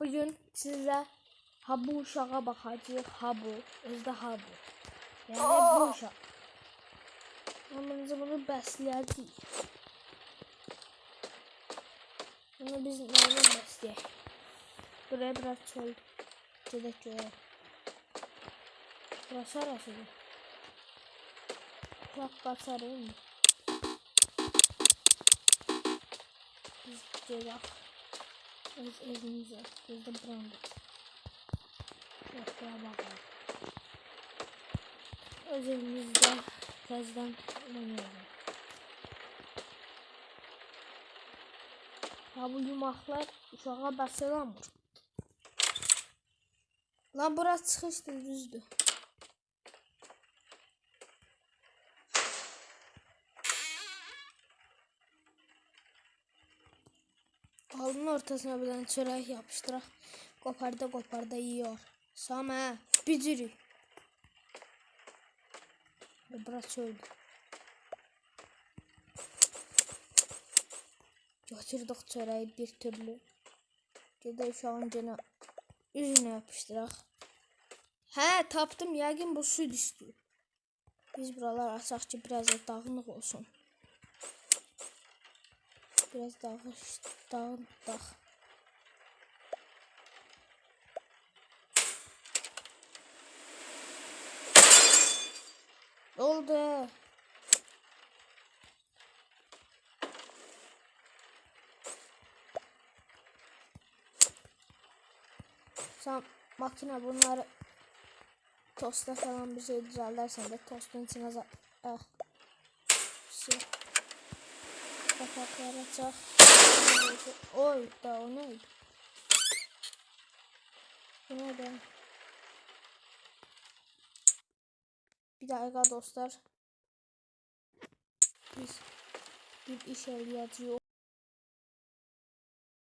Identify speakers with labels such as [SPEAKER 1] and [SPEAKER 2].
[SPEAKER 1] Bugün sizə ha bu uşağa baxacağıq, ha bu, özdə ha bu. Yəni bu uşaq. Amma bunu bəsləyəcəyik. Bunu biz nəyə bəsləyək? Buraya biraz çöl gedək görək. Burası arasıdır. Bak batarım. Biz gedək. Öz evimizə. Biz də buranı. Yox, bura bakalım. Öz evimizdə təzədən oynayalım. Ha bu yumaklar uşağa basılamır. Lan burası çıxışdır, düzdür. Alnın ortasına tane çörek yapıştırak. Koparda koparda yiyor. Sama bücürü. Ve burası öldü. Götürdük çöreği bir türlü. Gedək uşağın gene üzünə yapıştıraq. Hə, tapdım. Yəqin bu süd istəyir. Biz buralar açaq ki, biraz da dağınıq olsun. Biraz dağış, dağınıq. Oldu. Sen makine bunları tosta falan bir şey düzeltirsen de tostun içine ah. Şey. Kapakları açak. Oy da o neydi? Bu neydi? Bir dakika dostlar. Biz bir iş eləyəcəyik